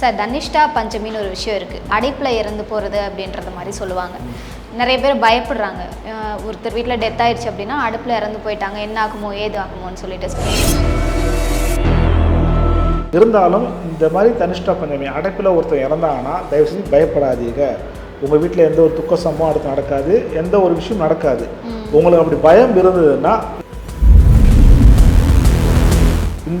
Sir Thanishta பஞ்சமின்னு ஒரு விஷயம் இருக்குது அடைப்பில் இறந்து போகிறது அப்படின்றத மாதிரி சொல்லுவாங்க. நிறைய பேர் பயப்படுறாங்க. ஒருத்தர் வீட்டில் டெத் ஆயிடுச்சு அப்படின்னா அடுப்பில் இறந்து போயிட்டாங்க. என்ன ஆகுமோ ஏது ஆகுமோன்னு சொல்லிட்டு இருந்தாலும் இந்த மாதிரி தனிஷ்டா பஞ்சமி அடைப்பில் ஒருத்தர் இறந்தாங்கன்னா தயவு செஞ்சு பயப்படாதீங்க. உங்கள் வீட்டில் எந்த ஒரு துக்க சம்பவம் அடுத்து நடக்காது. எந்த ஒரு விஷயம் நடக்காது. உங்களுக்கு அப்படி பயம் இருந்ததுன்னா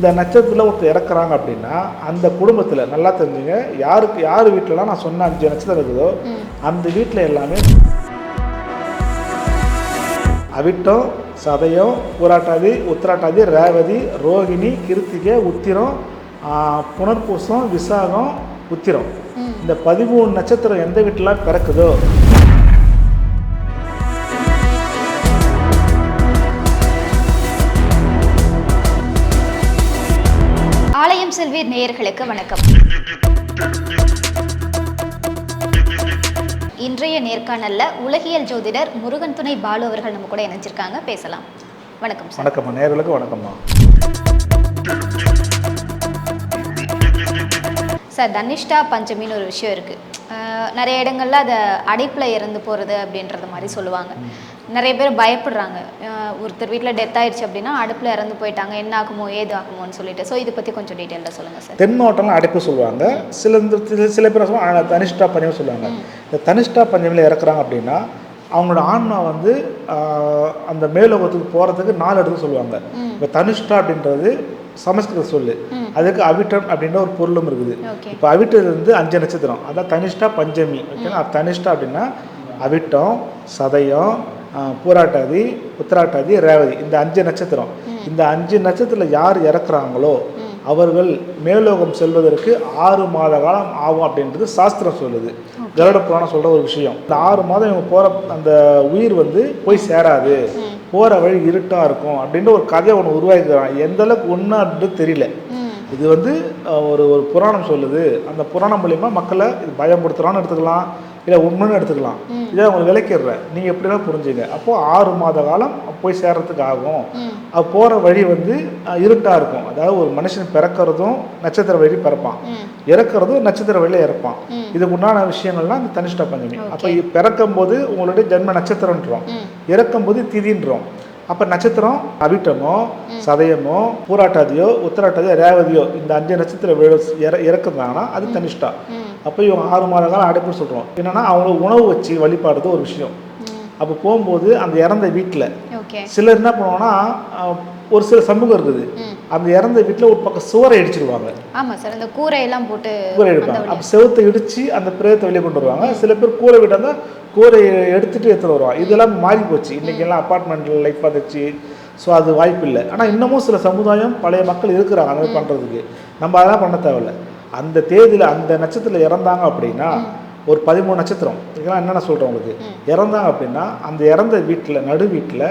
இந்த நட்சத்திரத்தில் ஒருத்தர் இறக்குறாங்க அப்படின்னா அந்த குடும்பத்தில் நல்லா தெரிஞ்சுங்க யாருக்கு யார் வீட்டிலலாம் நான் சொன்ன அஞ்சு நட்சத்திரம் இருக்குதோ அந்த வீட்டில் எல்லாமே அவிட்டம் சதயம் பூராட்டாதி உத்திராட்டாதி ரேவதி ரோகிணி கிருத்திகை உத்திரம் புனர்பூசம் விசாகம் உத்திரம். இந்த பதிமூணு நட்சத்திரம் எந்த வீட்டில் பிறக்குதோ செல்வி நேயர்களுக்கு வணக்கம். இன்றைய நேர்காணல்ல உலகியல் ஜோதிடர் முருகன் துணை பாலு அவர்கள் நம்ம கூட இணைஞ்சிருக்காங்க. பேசலாம். வணக்கம் சார். வணக்கம்மா நேர்களுக்கு வணக்கம்மா சார் தனிஷ்டா பஞ்சமின்னு ஒரு விஷயம் இருக்குது நிறைய இடங்கள்ல அதை அடைப்பில் இறந்து போகிறது அப்படின்றத மாதிரி சொல்லுவாங்க. நிறைய பேர் பயப்படுறாங்க. ஒருத்தர் வீட்டில் டெத் ஆயிடுச்சு அப்படின்னா அடுப்பில் இறந்து போயிட்டாங்க. என்ன ஆகுமோ ஏது ஆகுமோன்னு சொல்லிட்டு. ஸோ இதை பற்றி கொஞ்சம் டீட்டெயிலாக சொல்லுங்கள் சார் தென் மாவட்டம்லாம் அடைப்பு சொல்லுவாங்க. சில சில- பேர் சொல்லுவாங்க? தனிஷ்டா பஞ்சமி சொல்லுவாங்க. இந்த தனிஷ்டா பஞ்சமியில் இறக்குறாங்க அப்படின்னா அவங்களோட ஆன்மா வந்து அந்த மேலோகத்துக்கு போகிறதுக்கு நாலு இடத்துக்கு சொல்லுவாங்க. இப்போ தனிஷ்டா அப்படின்றது சமஸ்கிருத சொல்லு. அதுக்கு அவிட்டம் அப்படின்ற ஒரு பொருளும் இருக்குது. இப்போ அவிட்டது வந்து அஞ்சு நட்சத்திரம். அதான் தனிஷ்டா பஞ்சமி. ஓகேங்களா? தனிஷ்டா அப்படின்னா அவிட்டம் சதயம் பூராட்டாதி உத்திராட்டாதி ரேவதி இந்த அஞ்சு நட்சத்திரம். இந்த அஞ்சு நட்சத்திரத்தில் யார் இறக்குறாங்களோ அவர்கள் மேலோகம் செல்வதற்கு ஆறு மாத காலம் ஆகும் அப்படின்றது சாஸ்திரம் சொல்லுது. கருட புராணம் சொல்ற ஒரு விஷயம். இந்த ஆறு மாதம் இவங்க போற அந்த உயிர் வந்து போய் சேராது. போற வழி இருட்டா இருக்கும் அப்படின்ற ஒரு கதையை ஒன்று உருவாக்கிக்கிறாங்க எந்த அளவுக்கு உண்மை அப்படின்றது தெரியல. இது வந்து ஒரு ஒரு புராணம் சொல்லுது. அந்த புராணம் மூலியமா மக்களை இது பயப்படுத்துறான்னு எடுத்துக்கலாம். இல்லை உண்மைன்னு எடுத்துக்கலாம். இதை அவங்க விளக்கிடுறேன் நீங்கள் எப்படிலாம் புரிஞ்சுங்க. அப்போ ஆறு மாத காலம் போய் சேர்றதுக்கு ஆகும். அது போகிற வழி வந்து அஹ், இருட்டா இருக்கும். அதாவது ஒரு மனுஷன் பிறக்கிறதும் நட்சத்திர வழி பிறப்பான். இறக்குறதும் நட்சத்திர வழியில் இறப்பான். இதுக்கு உண்டான விஷயங்கள்லாம் இந்த தனிஷ்ட பஞ்சமி. அப்போ பிறக்கும் போது உங்களுடைய ஜென்ம நட்சத்திரம்ன்றோம். ம். இறக்கும் போது திதின்றோம். அப்போ நட்சத்திரம் அவிட்டமோ சதயமோ பூராட்டாதியோ உத்தராட்டாதியோ ரேவதியோ இந்த அஞ்சு நட்சத்திர விழு இற இறக்குறாங்கன்னா அது தனிஷ்டா. அப்போ இவங்க ஆறு மாத காலம் அடைப்புன்னு சொல்கிறோம் என்னன்னா அவங்களுக்கு உணவு வச்சு வழிபாடுறது ஒரு விஷயம். அப்போ போகும்போது அந்த இறந்த வீட்டில் சிலர் என்ன பண்ணுவாங்கன்னா அஹ், ஒரு சில சமூகம் இருக்குது. அந்த இறந்த வீட்டில் ஒரு பக்கம் சுவரை இடிச்சிருவாங்க. ஆமாம் சார் இந்த கூரையெல்லாம் போட்டு கூரை எடுப்பாங்க. அப்போ செவுத்தை இடிச்சு அந்த பிரேதத்தை வெளியே கொண்டு வருவாங்க. சில பேர் கூரை வீட்டாக இருந்தால் கூரையை எடுத்துட்டு எடுத்துட்டு வருவாங்க. இதெல்லாம் மாறி போச்சு. இன்னைக்கு எல்லாம் அப்பார்ட்மெண்ட்டில் லைஃப் வந்துச்சு ஸோ அது வாய்ப்பு இல்லை. ஆனால் இன்னமும் சில சமுதாயம் பழைய மக்கள் இருக்கிறாங்க. அந்த மாதிரி பண்ணுறதுக்கு நம்ம அதெல்லாம் பண்ண தேவையில்ல. அந்த தேதியில் அந்த நட்சத்திரத்தில் இறந்தாங்க அப்படின்னா ஒரு பதிமூணு நட்சத்திரம். இதெல்லாம் என்னென்ன சொல்கிறேன் உங்களுக்கு? இறந்தாங்க அப்படின்னா அந்த இறந்த வீட்டில் நடு வீட்டில்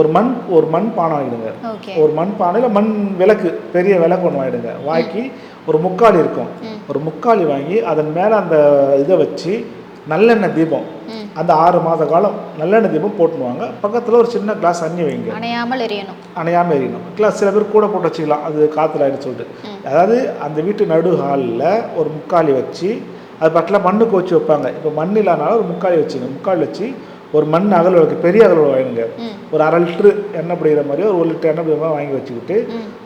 ஒரு மண் ஒரு மண் பானை வாங்கிடுங்க ஓகே. ஒரு மண் பானையில் மண் விளக்கு பெரிய விளக்கு ஒன்று வாங்கிடுங்க வாங்கி ஒரு முக்காலி இருக்கும். ஒரு முக்காலி வாங்கி அதன் மேலே அந்த இதை வச்சு நல்லெண்ணெய் தீபம். அந்த ஆறு மாத காலம் நல்லெண்ணெய் தீபம் போட்டுனுவாங்க பக்கத்தில் ஒரு சின்ன கிளாஸ் தண்ணி வைங்க. அணையாமல் எரியணும். அணையாமல் எரியணும். கிளாஸ் சில பேர் கூட போட்டு வச்சுக்கலாம். அது காற்றுல ஆயிடுச்சு சொல்லிட்டு. அதாவது அந்த வீட்டு நடு ஹாலில் ஒரு முக்காலி வச்சு அது பக்கத்தில் மண்ணுக்கு வச்சு வைப்பாங்க. இப்போ மண் இல்லாதனால ஒரு முக்காலி வச்சுங்க. முக்காலி வச்சு ஒரு மண் அகல் விளக்கு பெரிய அகல் ம். ஒரு அரை லிட்டரு எண்ணெய் பிடிக்கிற மாதிரி ஒரு ஒரு லிட்டர் எண்ணெய் பிடிக்கிற மாதிரி வாங்கி வச்சுக்கிட்டு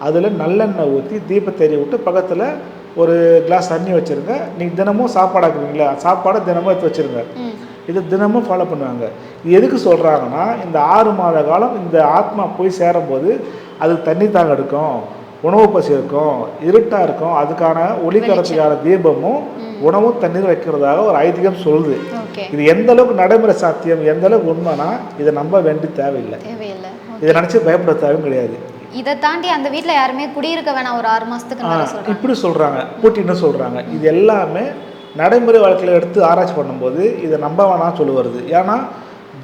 அதில் நல்லெண்ணெய் ஊற்றி தீபத்தை எரிய விட்டு பக்கத்தில் ஒரு கிளாஸ் தண்ணி வச்சுருங்க. நீங்கள் தினமும் சாப்பாடு ஆக்குவீங்களா? சாப்பாடை தினமும் எடுத்து வச்சுருங்க. இது தினமும் ஃபாலோ பண்ணுவாங்க. இது எதுக்கு சொல்கிறாங்கன்னா இந்த ஆறு மாத காலம் இந்த ஆத்மா போய் சேரும்போது அதுக்கு தண்ணி தாங்க எடுக்கும். உணவு பசி இருக்கும் இருட்டாக இருக்கும் அதுக்கான ஒளி தரத்துக்கான தீபமும் உணவும் தண்ணீர் வைக்கிறதாக ஒரு ஐதீகம் சொல்லுது. இது எந்த அளவுக்கு நடைமுறை சாத்தியம் எந்த அளவுக்கு உண்மைனா இதை நம்ப வேண்டி தேவையில்லை. இதை நினச்சி பயப்பட தேவையும் கிடையாது. இதை தாண்டி அந்த வீட்ல யாருமே குடியிருக்க வேணாம் ஒரு ஆறு சொல்றாங்க. இப்படி சொல்கிறாங்க பூட்டின்னு சொல்கிறாங்க இது எல்லாமே நடைமுறை வாழ்க்கையில் எடுத்து ஆராய்ச்சி பண்ணும்போது இதை நம்ப வேணாம் சொல்லி வருது. ஏன்னா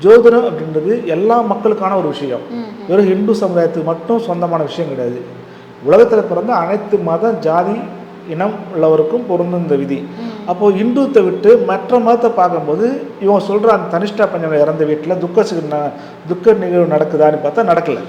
ஜோதிடம் அப்படின்றது எல்லா மக்களுக்கான ஒரு விஷயம். வெறும் இந்து சமுதாயத்துக்கு மட்டும் சொந்தமான விஷயம் கிடையாது. உலகத்தில் பிறந்த அனைத்து மதம் ஜாதி இனம் உள்ளவருக்கும் பொருந்தும் இந்த விதி. அப்போது இந்துத்தை விட்டு மற்ற மதத்தை பார்க்கும்போது இவன் சொல்கிற அந்த தனிஷ்டா பஞ்சம் இறந்த வீட்டில் துக்க துக்க நிகழ்வு நடக்குதான்னு பார்த்தா நடக்கலை.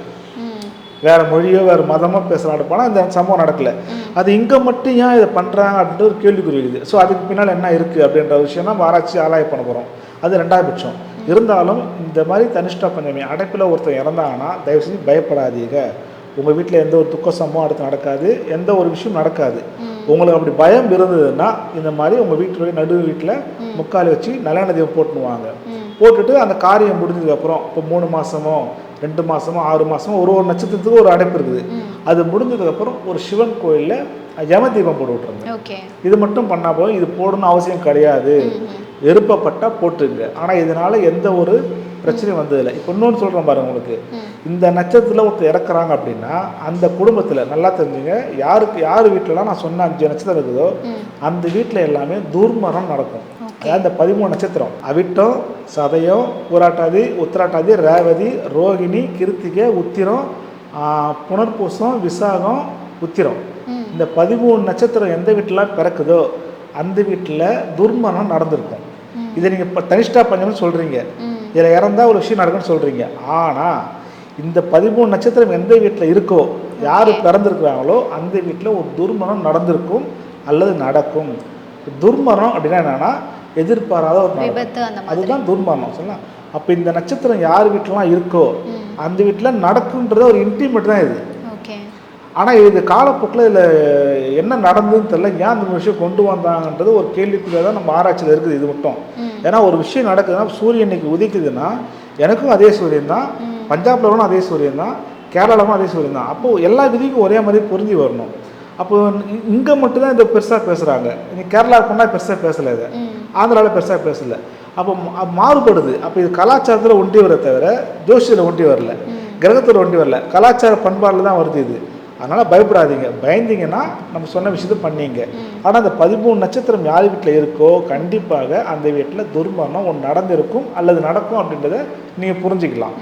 வேறு மொழியோ வேறு மதமோ பேசுகிறாங்க போனால் இந்த சம்பவம் நடக்கல. அது இங்கே மட்டும் ஏன் இதை பண்ணுறாங்க அப்படின்ற ஒரு கேள்விக்குறி இருக்குது. ஸோ அதுக்கு பின்னால் என்ன இருக்குது அப்படின்ற விஷயம் நம்ம ஆராய்ச்சி ஆராய பண்ண போகிறோம் அது ரெண்டாவது பட்சம். இருந்தாலும் இந்த மாதிரி தனிஷ்டா பஞ்சமி அடைப்பில் ஒருத்தர் இறந்தாங்கன்னா தயவுசெய்து பயப்படாதீங்க. உங்கள் வீட்டில் எந்த ஒரு துக்க சம்பவம் அடுத்து நடக்காது. எந்த ஒரு விஷயம் நடக்காது. உங்களுக்கு அப்படி பயம் இருந்ததுன்னா இந்த மாதிரி உங்கள் வீட்டுடைய நடு வீட்டில் முக்கால் வச்சு நல்லெண்ணெய் தீபம் போட்டுனுவாங்க. போட்டுட்டு அந்த காரியம் முடிஞ்சதுக்கப்புறம் இப்போ மூணு மாதமோ ரெண்டு மாதமோ ஆறு மாதமோ ஒரு ஒரு நட்சத்திரத்துக்கு ஒரு அடைப்பு இருக்குது. அது முடிஞ்சதுக்கப்புறம் ஒரு சிவன் கோயிலில் யம தீபம் போட்டு விட்ருங்க இது மட்டும் பண்ணால் போதும். இது போடணும்னு அவசியம் கிடையாது. விருப்பப்பட்டால் போட்டுங்க ஆனால் இதனால எந்த ஒரு பிரச்சனையும் வந்ததில்லை. இப்போ இன்னொன்று சொல்கிறேன் பாருங்க உங்களுக்கு. இந்த நட்சத்திரத்தில் ஒருத்தர் இறக்குறாங்க அப்படின்னா அந்த குடும்பத்தில் நல்லா தெரிஞ்சுங்க யாருக்கு யார் வீட்டிலலாம் நான் சொன்ன அஞ்சு நட்சத்திரம் இருக்குதோ அந்த வீட்டில் எல்லாமே துர்மரணம் நடக்கும். அதாவது இந்த பதிமூணு நட்சத்திரம் அவிட்டம் சதயம் பூராட்டாதி உத்திராட்டாதி ரேவதி ரோகிணி கிருத்திகை உத்திரம் புனர்பூசம் விசாகம் உத்திரம். இந்த பதிமூணு நட்சத்திரம் எந்த வீட்டில் பிறக்குதோ அந்த வீட்டில் துர்மரணம் நடந்திருக்கும். இதை நீங்கள் இப்போ தனிஷ்டா பஞ்சம்னு சொல்கிறீங்க இதில் இறந்தா ஒரு விஷயம் நடக்கும்னு சொல்கிறீங்க ஆனால் இந்த பதிமூணு நட்சத்திரம் எந்த வீட்டில் இருக்கோ யார் பிறந்திருக்கிறாங்களோ அந்த வீட்டில் ஒரு துர்மரணம் நடந்திருக்கும் அல்லது நடக்கும். துர்மரணம் அப்படின்னா என்னன்னா எதிர்பாராத ஒரு அதுதான் துர்மரணம் சொல்லலாம் அப்போ இந்த நட்சத்திரம் யார் வீட்டிலலாம் இருக்கோ அந்த வீட்டில் நடக்குன்றது ஒரு இன்டிமேட் தான் இது. ஆனால் இது காலப்போக்கில் இதில் என்ன நடந்ததுன்னு தெரியல. ஏன் அந்த விஷயம் கொண்டு வந்தாங்கன்றது ஒரு கேள்விக்குறியாக தான் நம்ம ஆராய்ச்சியில் இருக்குது இது மட்டும். ஏன்னா ஒரு விஷயம் நடக்குதுன்னா சூரியன் இன்னைக்கு உதிக்குதுன்னா எனக்கும் அதே சூரியன் தான். பஞ்சாப்ல கூட அதே சூரியன் தான். கேரளாவும் அதே சூரியன் தான். அப்போது எல்லா விதிக்கும் ஒரே மாதிரி புரிஞ்சு வரணும். அப்போ இங்கே மட்டும்தான் இதை பெருசாக பேசுகிறாங்க இங்கே கேரளா போனால் பெருசாக பேசலை இதை. ஆந்திராவில் பெருசாக பேசல. அப்போ மாறுபடுது. அப்போ இது கலாச்சாரத்தில் ஒண்டி வர தவிர ஜோசியில் ஒண்டி வரல. கிரகத்தில் ஒண்டி வரல. கலாச்சார பண்பாடில் தான் வருது இது. அதனால் பயப்படாதீங்க. பயந்தீங்கன்னா நம்ம சொன்ன விஷயத்த பண்ணீங்க. ஆனால் அந்த பதிமூணு நட்சத்திரம் யார் வீட்டில் இருக்கோ கண்டிப்பாக அந்த வீட்டில் துர்மரணம் ஒன்று நடந்திருக்கும் அல்லது நடக்கும் அப்படின்றத நீங்கள் புரிஞ்சுக்கலாம்.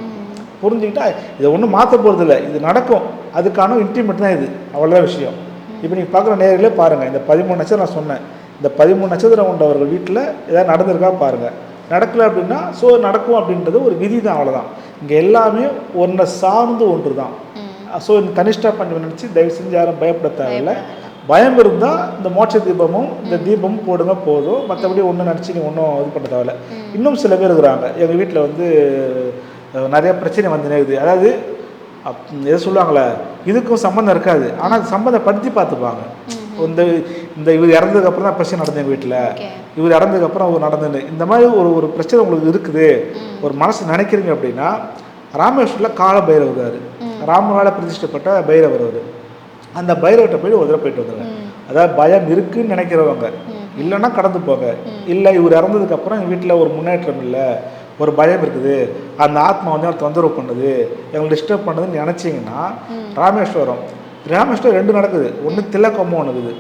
புரிஞ்சுக்கிட்டா இதை ஒன்றும் மாற்ற போகிறதில்ல இது நடக்கும். அதுக்கான இன்டிமேட் தான் இது. அவ்வளோதான் விஷயம். இப்போ நீங்கள் பார்க்குற நேரிலே பாருங்கள் இந்த பதிமூணு நட்சத்திரம் நான் சொன்னேன். இந்த பதிமூணு நட்சத்திரம் கொண்டவர்கள் வீட்டில் ஏதாவது நடந்திருக்கா பாருங்கள் நடக்கலை அப்படின்னா ஸோ நடக்கும் அப்படின்றது ஒரு விதி தான் அவ்வளோதான் இங்கே எல்லாமே ஒன்றை சார்ந்து ஒன்று தான் ஸோ இந்த கனிஷ்டா பஞ்சமி நினச்சி தயவு செஞ்சு யாரும் பயப்பட தேவையில்லை பயம் இருந்தால் இந்த மோட்ச தீபமும் இந்த தீபமும் போடுங்க போதும். மற்றபடி ஒன்றும் நினச்சி நீங்கள் ஒன்றும் இது பண்ண தேவையில்ல. இன்னும் சில பேர் இருக்கிறாங்க. எங்கள் வீட்டில் வந்து நிறைய பிரச்சனை வந்து இருக்குது அதாவது அப் எதை சொல்லுவாங்களே இதுக்கும் சம்மந்தம் இருக்காது. ஆனால் அது சம்மந்தப்படுத்தி பார்த்துப்பாங்க. இந்த இந்த இவர் இறந்ததுக்கு அப்புறம் தான் பிரச்சனை நடந்தது எங்கள் வீட்டில் இவர் இறந்ததுக்கு அப்புறம் அவர் நடந்தது. இந்த மாதிரி ஒரு ஒரு பிரச்சனை உங்களுக்கு இருக்குது. ஒரு மனசு நினைக்கிறீங்க அப்படின்னா ராமேஸ்வரில் கால பைரவர் இருக்காரு ராமரால பிரதிஷ்டப்பட்ட பைரவர் அவர். அந்த பைரவர்கிட்ட போய் ஒரு தடவை போயிட்டு வந்துருங்க அதாவது பயம் இருக்குன்னு நினைக்கிறவங்க. இல்லைன்னா கடந்து போங்க. இல்லை இவர் இறந்ததுக்கு அப்புறம் எங்கள் வீட்டில் ஒரு முன்னேற்றம் இல்லை. ஒரு பயம் இருக்குது. அந்த ஆத்மா வந்து எனக்கு தொந்தரவு பண்ணுது. எங்களை டிஸ்டர்ப் பண்ணுதுன்னு நினச்சிங்கன்னா ராமேஸ்வரம். ராமேஸ்வரம் ரெண்டு நடக்குது. ஒன்று திலக்கோமம் ஒன்று இருக்குது.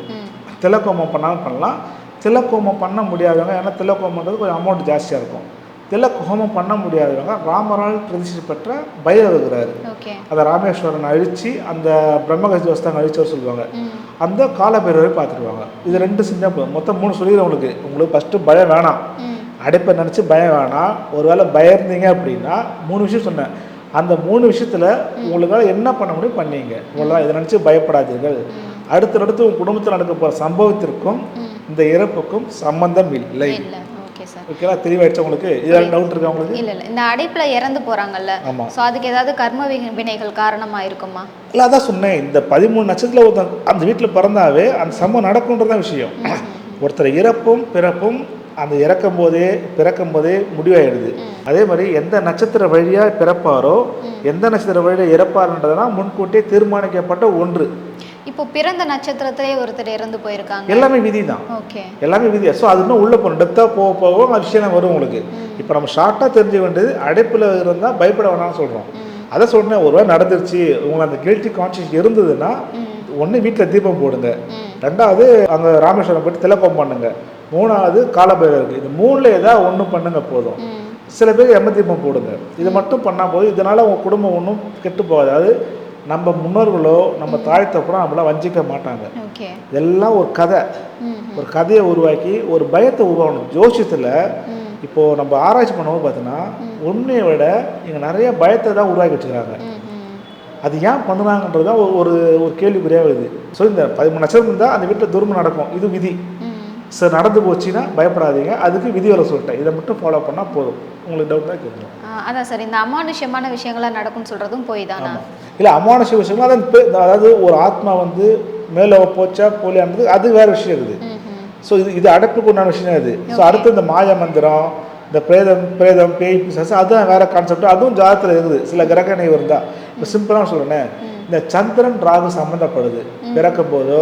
திலக்கோமம் பண்ணாலும் பண்ணலாம். திலக்கோமம் பண்ண முடியாதவங்க ஏன்னா திலக்கோமன்றது கொஞ்சம் அமௌண்ட் ஜாஸ்தியாக இருக்கும். திலக் ஹோமம் பண்ண முடியாதவங்க ராமரால் பிரதிஷ்டை பெற்ற பைரவர் இருக்கிறாரு ஓகே. அந்த ராமேஸ்வரன் அழிச்சு அந்த பிரம்மகஜ தேவஸ்தானம் அழிச்சவர் சொல்லுவாங்க. அந்த காலபைரவரை பார்த்துருவாங்க. இது ரெண்டு செஞ்சால் போதும் மொத்தம் மூணு சொல்லிடுறேன் உங்களுக்கு. உங்களுக்கு ஃபஸ்ட்டு பயம் வேணாம். அடைப்பை நினச்சி பயம் வேணாம். ஒருவேளை பயந்தீங்க அப்படின்னா மூணு விஷயம் சொன்னேன். அந்த மூணு விஷயத்தில் உங்களுக்கால என்ன பண்ண முடியும் பண்ணீங்க. இவ்வளோதான் இதை நினச்சி பயப்படாதீர்கள். அடுத்தடுத்து உங்கள் குடும்பத்தில் நடக்க போகிற சம்பவத்திற்கும் இந்த இறப்புக்கும் சம்பந்தம் இல்லை. சார் ஓகேவா தெளிவாயிடுச்சு உங்களுக்கு? இதில் டவுட் இருக்கா உங்களுக்கு? இல்ல இல்ல. இந்த அடைப்புல இறந்து போறாங்கல்ல ஆமாம் சோ அதுக்கு ஏதாவது கர்ம வினைகள் காரணமா இருக்குமா? இல்லை அதான் சொன்னேன். இந்த பதிமூணு நட்சத்திரத்தில் ஒருத்தன் அந்த வீட்டில் பிறந்தாவே அந்த சம்பவம் நடக்குன்றதான் விஷயம். ஒருத்தர் இறப்பும் பிறப்பும் அந்த இறக்கும் போதே பிறக்கும் போதே முடிவாயிடுது அதே மாதிரி எந்த நட்சத்திர வழியாக பிறப்பாரோ எந்த நட்சத்திர வழியாக இறப்பாருன்றதெல்லாம் முன்கூட்டியே தீர்மானிக்கப்பட்ட ஒன்று. இப்போ பிறந்த நட்சத்திரத்திலே ஒருத்தர் இறந்து போயிருக்காங்க. எல்லாமே விதி தான் ஓகே. எல்லாமே விதி. ஸோ அது இன்னும் உள்ளே போகணும். டெத்தாக போக போக அந்த விஷயம் வரும் உங்களுக்கு. இப்போ நம்ம ஷார்ட்டாக தெரிஞ்ச வேண்டியது அடைப்பில் இருந்தால் பயப்பட வேணாம்னு சொல்கிறோம் அதை சொல்றேன் ஒரு வேளை நடந்துருச்சு. உங்களுக்கு அந்த கில்ட்டி கான்ஷியஸ் இருந்ததுன்னா ஒன்று வீட்டில் தீபம் போடுங்க. ரெண்டாவது அங்கே ராமேஸ்வரம் போயிட்டு திலக்கம் பண்ணுங்க. மூணாவது காலபைரவருக்கு இது மூணில் ஏதாவது ஒன்று பண்ணுங்க போதும். சில பேர் எம்ம தீபம் போடுங்க. இது மட்டும் பண்ணால் போதும். இதனால் உங்கள் குடும்பம் ஒன்றும் கெட்டு போகாது. அதாவது நம்ம முன்னோர்களோ நம்ம தாய் தப்புறம் நம்மள வஞ்சிக்க மாட்டாங்க. இதெல்லாம் ஒரு கதை. ஒரு கதையை உருவாக்கி ஒரு பயத்தை உருவாக்கணும். ஜோசியத்தில் இப்போ நம்ம ஆராய்ச்சி பண்ணும்போது பார்த்தீங்கன்னா உண்மையை விட இங்கே நிறைய பயத்தை தான் உருவாக்கி வச்சுக்கிறாங்க. அது ஏன் பண்ணுறாங்கன்றது தான் ஒரு- ஒரு கேள்விக்குறியாக வருது ஸோ இந்த பதிமூணு நட்சத்திரம் இருந்தால் அந்த வீட்டில் துரும்பு நடக்கும். இது விதி. சார் நடந்து போச்சுன்னா பயப்படாதீங்க. அதுக்கு விதி வர சொல்லிட்டேன். இதை மட்டும் ஃபாலோ பண்ணால் போதும். உங்களுக்கு டவுட் தான் கேட்கணும். ஆ, அதான் சார். இந்த அமானுஷ்யமான விஷயங்கள்லாம் நடக்கும்னு சொல்றதும் போய் தானா இல்லை அமானுஷ விஷயங்கள் அதான் அதாவது ஒரு ஆத்மா வந்து மேலே போச்சா போலியானது அது வேற விஷயம் இருக்குது. ஸோ இது இது அடைப்புக்கு உண்டான விஷயம் இது. ஸோ அடுத்து இந்த மாய மந்திரம் இந்த பிரேதம் பிரேதம் பேய் பிசாசு அதுதான் வேற கான்செப்ட் அதுவும் ஜாதகத்தில் இருக்குது. சில கிரக நினைவு இருந்தா. இப்போ சிம்பிளாக சொல்றேன். இந்த சந்திரன் ராகு சம்மந்தப்படுது பிறக்கும் போதோ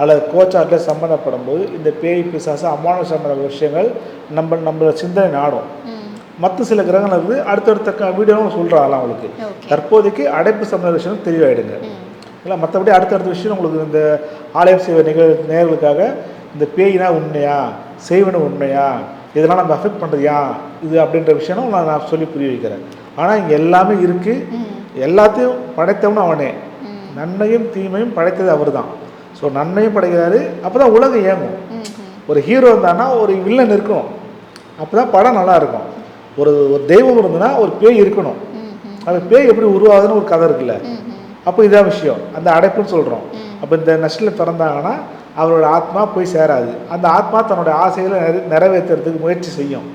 அல்லது கோச்சாட்டில் சம்மந்தப்படும் போது இந்த பேய் பிசாசு அமானுஷ சம்பந்த விஷயங்கள் நம்ம நம்மளோட சிந்தனை நாடும். மற்ற சில கிரகங்கள் இருக்குது அடுத்தடுத்த வீடியோவும் சொல்கிறாங்களாம் உங்களுக்கு. ஓகே. தற்போதைக்கு அடைப்பு சம்பந்த விஷயம் தெளிவாயிடுங்க. இல்லை மற்றபடி அடுத்தடுத்த விஷயம் உங்களுக்கு இந்த ஆலயம் செய்வ நிகழ் நேர்களுக்காக இந்த பேய்னா உண்மையா? செய்வன உண்மையா? இதெல்லாம் நம்ம அஃபெக்ட் பண்ணுறதுயா இது அப்படின்ற விஷயம் நான் நான் சொல்லி புரிய வைக்கிறேன். ஆனால் இங்கே எல்லாமே இருக்குது எல்லாத்தையும் படைத்தவனும் அவனே. நன்மையும் தீமையும் படைத்தது அவர் தான் ஸோ நன்மையும் படைக்கிறாரு அப்போ தான் உலகம் இயங்கும். ஒரு ஹீரோ இருந்தான்னா ஒரு வில்லன் இருக்கணும். அப்போ தான் படம் நல்லா இருக்கும். ஒரு ஒரு தெய்வம் இருந்ததுன்னா ஒரு பேய் இருக்கணும். அந்த பேய் எப்படி உருவாகுதுன்னு ஒரு கதை இருக்குல்ல? அப்போ இதான் விஷயம். அந்த அடைப்புன்னு சொல்கிறோம் அப்போ இந்த நஷ்டில் பிறந்தாங்கன்னா அவரோட ஆத்மா போய் சேராது. அந்த ஆத்மா தன்னோட ஆசைகளை நிறை நிறைவேற்றுறதுக்கு முயற்சி செய்யும்.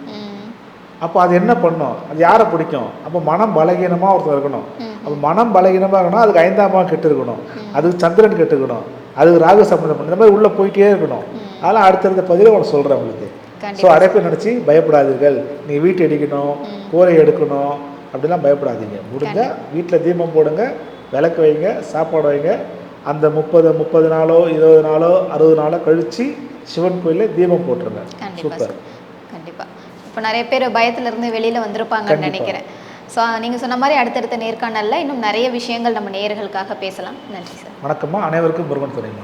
அப்போ அது என்ன பண்ணும்? அது யாரை பிடிக்கும்? அப்போ மனம் பலகீனமாக ஒருத்தர் இருக்கணும். அப்போ மனம் பலகீனமாக இருக்கணும் அதுக்கு ஐந்தாம் கெட்டு இருக்கணும் அதுக்கு சந்திரன் கெட்டு அதுக்கு ராகு சம்பந்தம் இந்த மாதிரி உள்ளே போயிட்டே இருக்கணும். அதெல்லாம் அடுத்தடுத்த பதிவில் உனக்கு சொல்கிறேன் உங்களுக்கு. ஸோ அடைப்பை நினச்சி பயப்படாதீர்கள். நீங்கள் வீட்டு அடிக்கணும் கூரை எடுக்கணும் அப்படிலாம் பயப்படாதீங்க. முடிஞ்சால் வீட்டில் தீபம் போடுங்க விளக்கு வைங்க சாப்பாடு வைங்க. அந்த முப்பது முப்பது நாளோ இருபது நாளோ அறுபது நாளோ கழித்து சிவன் கோயிலில் தீபம் போட்டுருங்க. சூப்பர். சார் கண்டிப்பா. இப்போ நிறைய பேர் பயத்துல இருந்து வெளியில வந்திருப்பாங்கன்னு. நினைக்கிறேன். ஸோ நீங்கள் சொன்ன மாதிரி அடுத்தடுத்த நேர்காணலில் இன்னும் நிறைய விஷயங்கள் நம்ம நேயர்களுக்காக பேசலாம். நன்றி சார் வணக்கம்மா. அனைவருக்கும் முருகன் துணைமா.